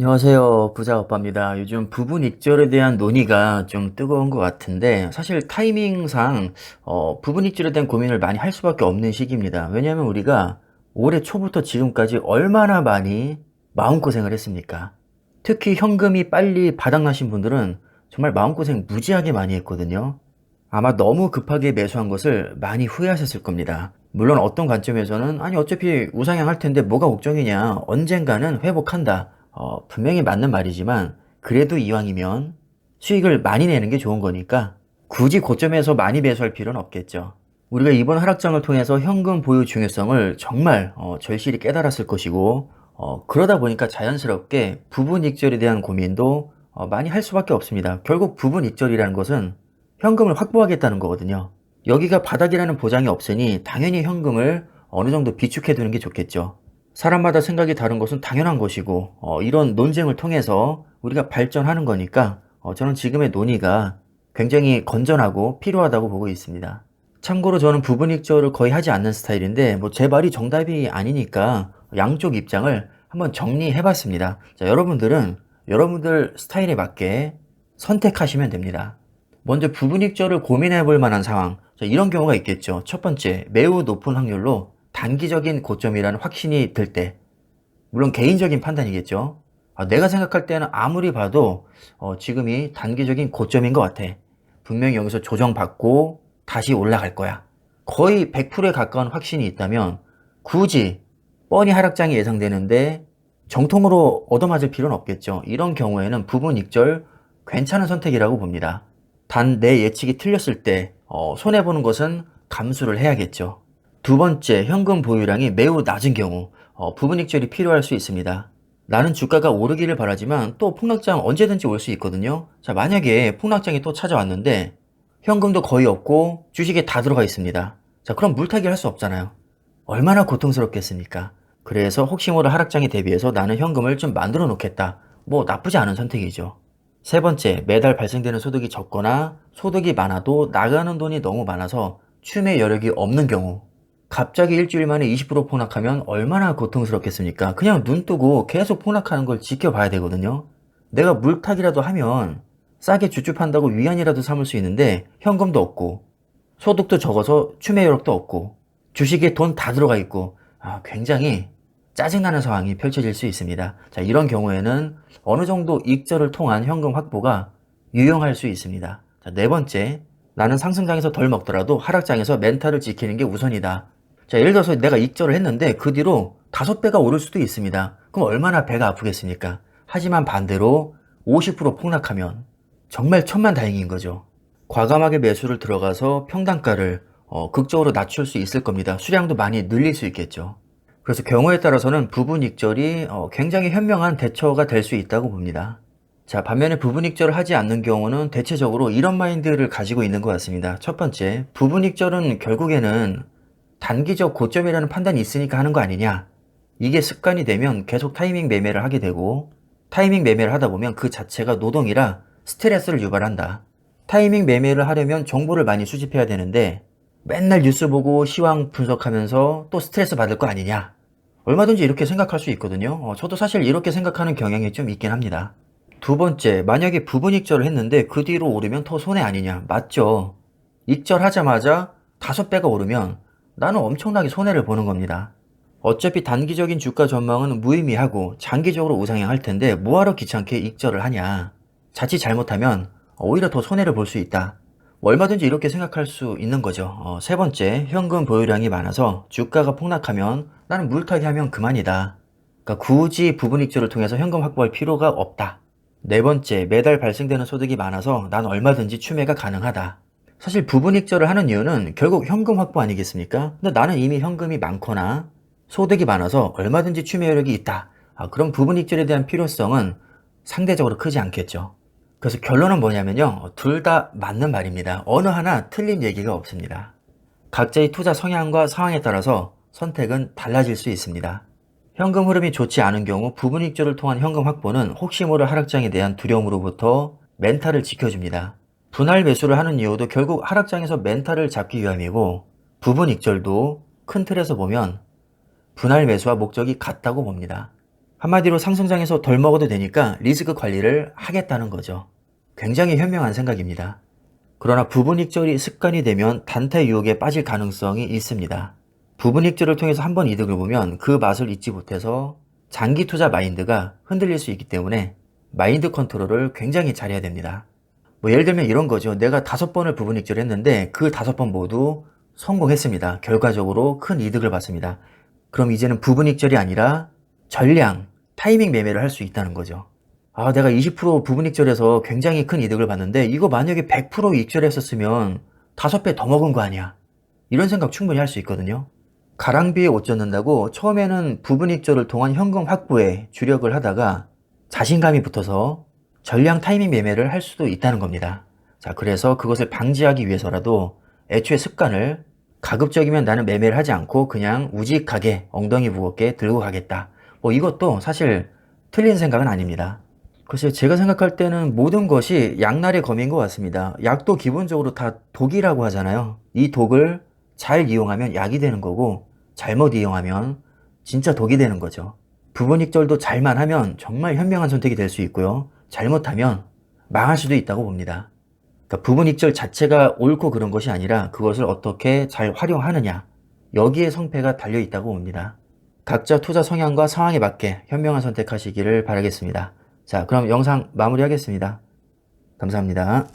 안녕하세요. 부자 오빠입니다. 요즘 부분 익절에 대한 논의가 좀 뜨거운 것 같은데, 사실 타이밍상, 어, 부분 익절에 대한 고민을 많이 할 수밖에 없는 시기입니다. 왜냐하면 우리가 올해 초부터 지금까지 얼마나 많이 마음고생을 했습니까? 특히 현금이 빨리 바닥나신 분들은 정말 마음고생 무지하게 많이 했거든요. 아마 너무 급하게 매수한 것을 많이 후회하셨을 겁니다. 물론 어떤 관점에서는 아니 어차피 우상향 할 텐데 뭐가 걱정이냐 언젠가는 회복한다. 어, 분명히 맞는 말이지만 그래도 이왕이면 수익을 많이 내는 게 좋은 거니까 굳이 고점에서 많이 매수할 필요는 없겠죠. 우리가 이번 하락장을 통해서 현금 보유 중요성을 정말 어, 절실히 깨달았을 것이고 어, 그러다 보니까 자연스럽게 부분 익절에 대한 고민도 어, 많이 할 수밖에 없습니다. 결국 부분 익절이라는 것은 현금을 확보하겠다는 거거든요. 여기가 바닥이라는 보장이 없으니 당연히 현금을 어느 정도 비축해 두는 게 좋겠죠. 사람마다 생각이 다른 것은 당연한 것이고 어, 이런 논쟁을 통해서 우리가 발전하는 거니까 어, 저는 지금의 논의가 굉장히 건전하고 필요하다고 보고 있습니다. 참고로 저는 부분익절을 거의 하지 않는 스타일인데 뭐 제 말이 정답이 아니니까 양쪽 입장을 한번 정리해 봤습니다. 자, 여러분들은 여러분들 스타일에 맞게 선택하시면 됩니다. 먼저 부분익절을 고민해 볼 만한 상황. 자, 이런 경우가 있겠죠. 첫 번째, 매우 높은 확률로 단기적인 고점이라는 확신이 들 때. 물론 개인적인 판단이겠죠. 아, 내가 생각할 때는 아무리 봐도 어, 지금이 단기적인 고점인 것 같아. 분명히 여기서 조정받고 다시 올라갈 거야. 거의 100%에 가까운 확신이 있다면 굳이 뻔히 하락장이 예상되는데 정통으로 얻어맞을 필요는 없겠죠. 이런 경우에는 부분 익절 괜찮은 선택이라고 봅니다. 단 내 예측이 틀렸을 때 어, 손해보는 것은 감수를 해야겠죠. 두 번째, 현금 보유량이 매우 낮은 경우 어, 부분 익절이 필요할 수 있습니다. 나는 주가가 오르기를 바라지만 또 폭락장 언제든지 올 수 있거든요. 자, 만약에 폭락장이 또 찾아왔는데 현금도 거의 없고 주식에 다 들어가 있습니다. 자, 그럼 물타기 할수 없잖아요. 얼마나 고통스럽겠습니까? 그래서 혹시 모를 하락장에 대비해서 나는 현금을 좀 만들어 놓겠다. 뭐 나쁘지 않은 선택이죠. 세 번째, 매달 발생되는 소득이 적거나 소득이 많아도 나가는 돈이 너무 많아서 추매 여력이 없는 경우. 갑자기 일주일 만에 20% 폭락하면 얼마나 고통스럽겠습니까? 그냥 눈 뜨고 계속 폭락하는 걸 지켜봐야 되거든요. 내가 물타기라도 하면 싸게 주춤한다고 위안이라도 삼을 수 있는데 현금도 없고 소득도 적어서 추매 여력도 없고 주식에 돈 다 들어가 있고 아, 굉장히 짜증나는 상황이 펼쳐질 수 있습니다. 자, 이런 경우에는 어느 정도 익절을 통한 현금 확보가 유용할 수 있습니다. 자, 네 번째, 나는 상승장에서 덜 먹더라도 하락장에서 멘탈을 지키는 게 우선이다. 자, 예를 들어서 내가 익절을 했는데 그 뒤로 다섯 배가 오를 수도 있습니다. 그럼 얼마나 배가 아프겠습니까? 하지만 반대로 50% 폭락하면 정말 천만 다행인 거죠. 과감하게 매수를 들어가서 평단가를 어, 극적으로 낮출 수 있을 겁니다. 수량도 많이 늘릴 수 있겠죠. 그래서 경우에 따라서는 부분 익절이 어, 굉장히 현명한 대처가 될 수 있다고 봅니다. 자, 반면에 부분 익절을 하지 않는 경우는 대체적으로 이런 마인드를 가지고 있는 것 같습니다. 첫 번째, 부분 익절은 결국에는 단기적 고점이라는 판단이 있으니까 하는 거 아니냐. 이게 습관이 되면 계속 타이밍 매매를 하게 되고, 타이밍 매매를 하다 보면 그 자체가 노동이라 스트레스를 유발한다. 타이밍 매매를 하려면 정보를 많이 수집해야 되는데, 맨날 뉴스 보고 시황 분석하면서 또 스트레스 받을 거 아니냐. 얼마든지 이렇게 생각할 수 있거든요. 어, 저도 사실 이렇게 생각하는 경향이 좀 있긴 합니다. 두 번째, 만약에 부분 익절을 했는데 그 뒤로 오르면 더 손해 아니냐. 맞죠. 익절하자마자 다섯 배가 오르면 나는 엄청나게 손해를 보는 겁니다. 어차피 단기적인 주가 전망은 무의미하고 장기적으로 우상향할 텐데 뭐하러 귀찮게 익절을 하냐. 자칫 잘못하면 오히려 더 손해를 볼 수 있다. 얼마든지 이렇게 생각할 수 있는 거죠. 어, 세 번째, 현금 보유량이 많아서 주가가 폭락하면 나는 물타기 하면 그만이다. 그러니까 굳이 부분 익절을 통해서 현금 확보할 필요가 없다. 네 번째, 매달 발생되는 소득이 많아서 난 얼마든지 추매가 가능하다. 사실 부분 익절을 하는 이유는 결국 현금 확보 아니겠습니까? 근데 나는 이미 현금이 많거나 소득이 많아서 얼마든지 추매 여력이 있다. 아, 그럼 부분 익절에 대한 필요성은 상대적으로 크지 않겠죠. 그래서 결론은 뭐냐면요. 둘 다 맞는 말입니다. 어느 하나 틀린 얘기가 없습니다. 각자의 투자 성향과 상황에 따라서 선택은 달라질 수 있습니다. 현금 흐름이 좋지 않은 경우 부분 익절을 통한 현금 확보는 혹시 모를 하락장에 대한 두려움으로부터 멘탈을 지켜줍니다. 분할 매수를 하는 이유도 결국 하락장에서 멘탈을 잡기 위함이고 부분 익절도 큰 틀에서 보면 분할 매수와 목적이 같다고 봅니다. 한마디로 상승장에서 덜 먹어도 되니까 리스크 관리를 하겠다는 거죠. 굉장히 현명한 생각입니다. 그러나 부분익절이 습관이 되면 단타 유혹에 빠질 가능성이 있습니다. 부분익절을 통해서 한 번 이득을 보면 그 맛을 잊지 못해서 장기 투자 마인드가 흔들릴 수 있기 때문에 마인드 컨트롤을 굉장히 잘해야 됩니다. 뭐 예를 들면 이런 거죠. 내가 다섯 번을 부분 익절을 했는데 그 다섯 번 모두 성공했습니다. 결과적으로 큰 이득을 봤습니다. 그럼 이제는 부분 익절이 아니라 전량, 타이밍 매매를 할 수 있다는 거죠. 아, 내가 20% 부분 익절에서 굉장히 큰 이득을 봤는데 이거 만약에 100% 익절했었으면 다섯 배 더 먹은 거 아니야. 이런 생각 충분히 할 수 있거든요. 가랑비에 옷 젖는다고 처음에는 부분 익절을 통한 현금 확보에 주력을 하다가 자신감이 붙어서 전량 타이밍 매매를 할 수도 있다는 겁니다. 자, 그래서 그것을 방지하기 위해서라도 애초에 습관을 가급적이면 나는 매매를 하지 않고 그냥 우직하게 엉덩이 무겁게 들고 가겠다. 뭐 이것도 사실 틀린 생각은 아닙니다. 글쎄요, 제가 생각할 때는 모든 것이 양날의 검인 것 같습니다. 약도 기본적으로 다 독이라고 하잖아요. 이 독을 잘 이용하면 약이 되는 거고, 잘못 이용하면 진짜 독이 되는 거죠. 부분익절도 잘만 하면 정말 현명한 선택이 될 수 있고요. 잘못하면 망할 수도 있다고 봅니다. 그러니까 부분익절 자체가 옳고 그런 것이 아니라 그것을 어떻게 잘 활용하느냐. 여기에 성패가 달려 있다고 봅니다. 각자 투자 성향과 상황에 맞게 현명한 선택하시기를 바라겠습니다. 자, 그럼 영상 마무리하겠습니다. 감사합니다.